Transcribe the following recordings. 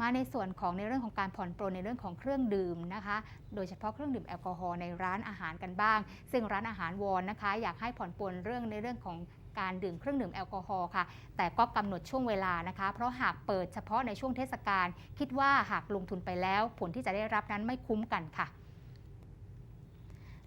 มาในส่วนของในเรื่องของการผ่อนปรนในเรื่องของเครื่องดื่มนะคะ โดยเฉพาะเครื่องดื่มแอลกอฮอล์ในร้านอาหารกันบ้าง ซึ่งร้านอาหารวอนนะคะ อยากให้ผ่อนปรนเรื่องในเรื่องของการดื่มเครื่องดื่มแอลกอฮอล์ค่ะ แต่ก็กำหนดช่วงเวลานะคะ เพราะหากเปิดเฉพาะในช่วงเทศกาล คิดว่าหากลงทุนไปแล้วผลที่จะได้รับนั้นไม่คุ้มกันค่ะ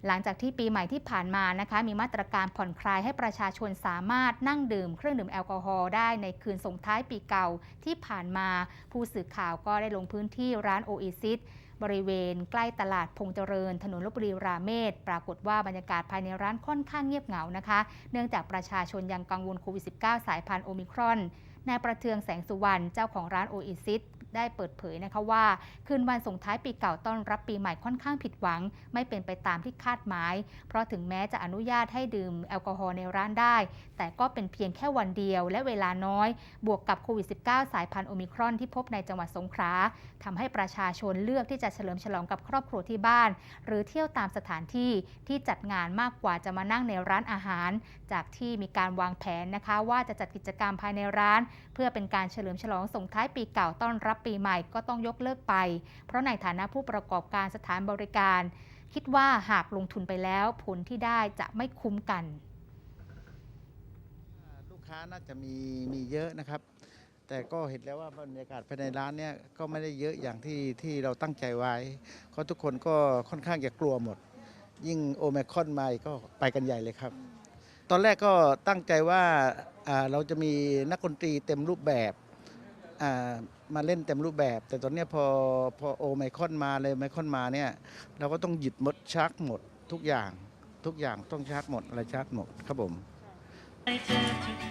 หลังจากที่ปีใหม่ที่ผ่านมานะคะ มีมาตรการผ่อนคลายให้ประชาชนสามารถนั่งดื่มเครื่องดื่มแอลกอฮอล์ได้ในคืนส่งท้ายปีเก่าที่ผ่านมา ผู้สื่อข่าวก็ได้ลงพื้นที่ร้านโอเอซิสบริเวณใกล้ตลาดพงเจริญ ถนนลบบุรีราเมศปรากฏว่าบรรยากาศภายในร้านค่อนข้างเงียบเหงานะคะ เนื่องจากประชาชนยังกังวลโควิด -19 สายพันธุ์โอมิครอนนายประเทืองแสงสุวรรณเจ้าของร้านโอเอซิส ได้เปิดเผยนะคะว่า คืนวันส่งท้ายปีเก่าต้อนรับปีใหม่ค่อนข้างผิดหวัง ไม่เป็นไปตามที่คาดหมาย เพราะถึงแม้จะอนุญาตให้ดื่มแอลกอฮอล์ในร้านได้ แต่ก็เป็นเพียงแค่วันเดียวและเวลาน้อย บวกกับโควิด -19 สายพันธุ์โอมิครอนที่พบในจังหวัดสงขลาทำให้ประชาชนเลือกที่จะเฉลิมฉลองกับครอบครัวที่บ้าน หรือเที่ยวตามสถานที่ที่จัดงานมากกว่าจะมานั่งในร้านอาหาร จากที่มีการวางแผนนะคะ ว่าจะจัดกิจกรรมภายในร้าน เพื่อเป็นการเฉลิมฉลองส่งท้ายปีเก่าต้อนรับปีใหม่ก็ต้องยกเลิกไป เพราะในฐานะผู้ประกอบการสถานบริการ คิดว่าหากลงทุนไปแล้วผลที่ได้จะไม่คุ้มกัน ลูกค้าน่าจะมีมีเยอะนะครับ แต่ก็เห็นแล้วว่าบรรยากาศภายในร้านเนี่ยก็ไม่ได้เยอะอย่างที่ที่เราตั้งใจไว้เพราะทุกคนก็ค่อนข้างจะกลัวหมด ยิ่งโอเมคอนมาอีกก็ไปกันใหญ่เลยครับตอนแรกก็ตั้งใจว่าเราจะมีนักดนตรีเต็มรูปแบบ มาเล่นเต็มรูปแบบ แต่ตอนนี้พอพอโอไมคอนมาเลยไมคอนมาเนี่ยเราก็ต้องหยุดหมดชักหมดทุกอย่าง ทุกอย่างต้องชักหมดอะไรชักหมดครับผม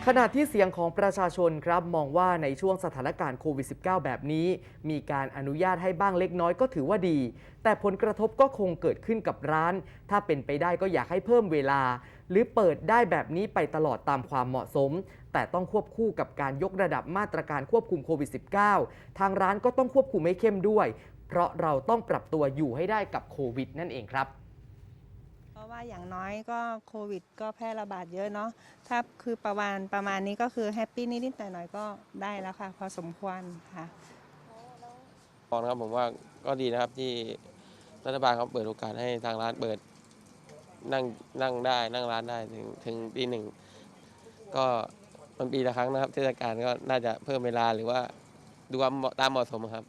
ขณะที่เสียงของประชาชนครับมองว่าในช่วงสถานการณ์โควิด -19 แบบนี้ มีการอนุญาตให้บ้างเล็กน้อยก็ถือว่าดี แต่ผลกระทบก็คงเกิดขึ้นกับร้าน ถ้าเป็นไปได้ก็อยากให้เพิ่มเวลา หรือเปิดได้แบบนี้ไปตลอดตามความเหมาะสม แต่ต้องควบคู่กับการยกระดับมาตรการควบคุมโควิด -19 ทางร้านก็ต้องควบคุมให้เข้มด้วย เพราะเราต้องปรับตัวอยู่ให้ได้กับโควิด นั่นเองครับ ราะว่าอย่างน้อยก็โควิด ก็แพร่ระบาดเยอะเนาะถ้าคือประมาณประมาณนี้ก็คือแฮปปี้นิดๆหน่อยๆก็ได้แล้วค่ะ พอสมควรค่ะมอนะครับผมว่าก็ดีนะครับที่รัฐบาลเขาเปิดโอกาสให้ทางร้านเปิดนั่งนั่งได้นั่งร้านได้ถึงถึงปีหนึ่งก็มันปีละครั้งนะครับ เทศกาลก็น่าจะเพิ่มเวลาหรือว่าดูความตามเหมาะสมครับ